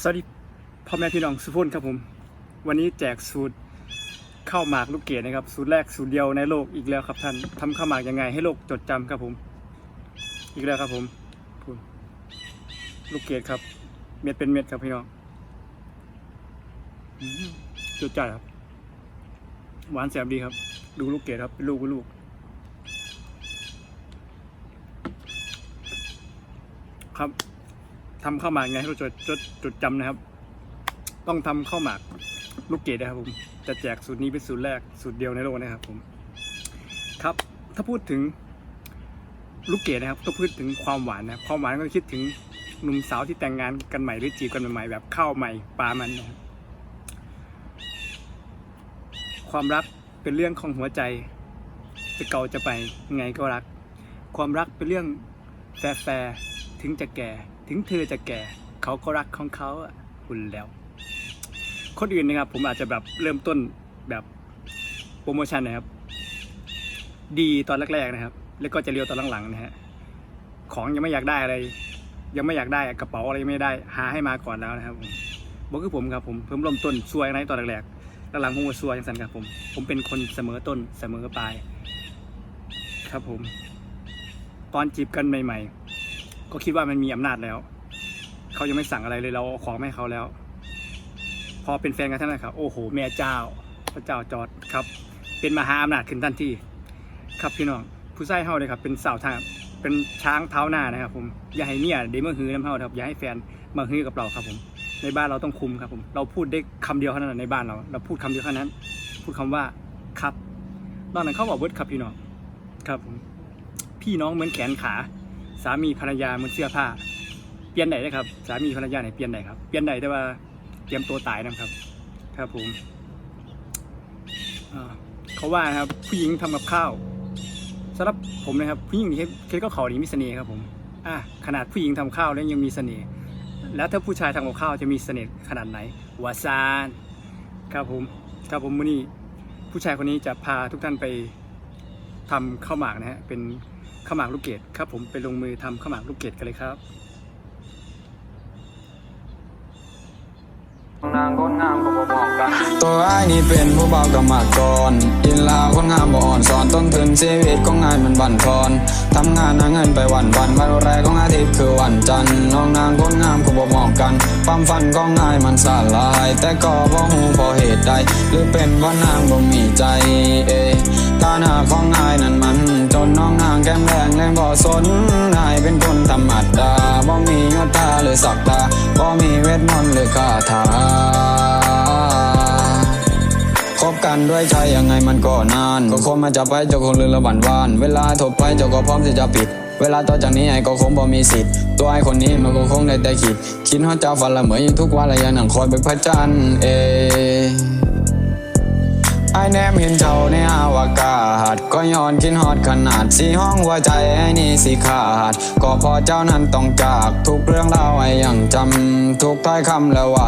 สวัสดีพ่อแม่พี่น้องสุพุนครับผม วันนี้แจกสูตรข้าวหมากลูกเกดนะครับสูตรแรกสูตรเดียวในโลกอีกแล้วครับท่านทำข้าวหมากยังไงให้โลกจดจำครับผม อีกแล้วครับผมพูดลูกเกดครับ เม็ดเป็นเม็ดครับพี่น้องจดจัดครับ หวานแสบดีครับ ดูลูกเกดครับเป็นลูกเป็นลูกครับ ทำข้าวหมากไงให้เราจดจดจดจำนะครับ ต้องทำข้าวหมากลูกเกดนะครับผมจะแจกสูตรนี้เป็นสูตรแรกสูตรเดียวในโลกนะครับผมครับถ้าพูดถึงลูกเกดนะครับก็พูดถึงความหวานนะครับความหวานก็คิดถึงหนุ่มสาวที่แต่งงานกันใหม่หรือจีบกันใหม่แบบข้าวใหม่ปลามันนะครับความรักเป็นเรื่องของหัวใจ จะเก่าจะไปไงก็รัก ความรักเป็นเรื่องแฟร์ถึงจะแก่ ถึงเธอจะแก่เขาก็รักของเขาคุณแล้ว คนอื่นนะครับผมอาจจะแบบเริ่มต้นแบบโปรโมชั่นนะครับ ดีตอนแรกๆนะครับ แล้วก็จะเรียวตอนหลังๆนะฮะของยังไม่อยากได้อะไร ยังไม่อยากได้กระเป๋าอะไรไม่ได้ หาให้มาก่อนแล้วนะครับผมบอกคือผมครับผมเพิ่มเริ่มต้นซวยในตอนแรกๆหลังๆผมก็ซวยจังสันครับผม ผมเป็นคนเสมอต้นเสมอปลาย ครับผม ตอนจีบกันใหม่ ๆ ก็คิดว่ามันมีอำนาจแล้ว เขายังไม่สั่งอะไรเลยเราของไม่ให้เขาแล้ว พอเป็นแฟนกันเท่านั้นครับ โอ้โห แม่เจ้า พระเจ้าจอดครับ เป็นมหาอำนาจขึ้นทันทีครับพี่น้องผู้ชายเฮาเลยครับ เป็นสาวทางเป็นช้างเท้าหน้านะครับ ผมอย่าให้เมียเดมาฮือน้ำเฮาครับอย่าให้แฟนมาฮือกับเราครับผม ในบ้านเราต้องคุมครับผม เราพูดได้คำเดียวเท่านั้นในบ้านเรา เราพูดคำเดียวเท่านั้น พูดคำว่าครับนอกนั้นเขาบอกเบิร์ดครับพี่น้องครับผมพี่น้องเหมือนแขนขา สามีภรรยามือนเสื้อผ้า เปลี่ยนไหนได้ครับ สามีภรรยาไหนเปลี่ยนไหนครับ เปลี่ยนไหนแต่ว่าเตรียมตัวตายนะครับ ครับผมเขาว่านะครับผู้หญิงทำกับข้าวสำหรับผมนะครับผู้หญิงที่เคล็ดก็เขานี่มีเสน่ห์ครับผมอะขนาดผู้หญิงทำข้าวแล้วยังมีเสน่ห์แล้วถ้าผู้ชายทำกับข้าวจะมีเสน่ห์ขนาดไหนวาซานครับผมครับผมวันนี้ผู้ชายคนนี้จะพาทุกท่านไปทำข้าวหมากนะฮะเป็น ข้าวหมากลูกเกดครับผมไปลงมือทำข้าวหมากลูกเกดกันเลยครับนางคนงามก็บ่บอกกัน ตัวไอ้ายนี่เป็นผู้เบากรรมากรอินลาวคนงามบ่อ่อนสอนต้นทุนชีวิตของงานมันบั่นทอนทำงานหาเงินไปวันวันวันแรกของอาทิตย์คือวันจันทร์น้องนางคนงามก็บ่มองกันความฝันของนายมันสลาย แต่ก็บ่ฮู้เพราะเหตุใดหรือเป็นเพราะนางบ่มีใจเอ สนนายเป็นคนธรรมดาบ่มียศตาหรือศักดาบ่มีเวทมนต์หรือคาถาคบกันด้วยใจยังไงมันก็นาน ก็คงมาจะไปเจ้าคงลืมละหวันวาน เวลาถบไปเจ้าก็พร้อมที่จะปิด เวลาต่อจากนี้ไอ้ก็คงบ่มีสิทธิ์ ตัวไอ้คนนี้มันก็คงได้แต่คิด คิดว่าเจ้าฝันละเหมยอยู่ทุกวันละยังนั่งคอยเป็นพระจันทร์เอ แนมเห็นเจ้าในอาวกาศก็ย้อนคิดฮอดขนาดสีห้องว่าใจไอ้นี่สีขาด ก็พอเจ้านั้นต้องจากทุกเรื่องราวไอ้ยังจำทุกถ้อยคำแล้วว่า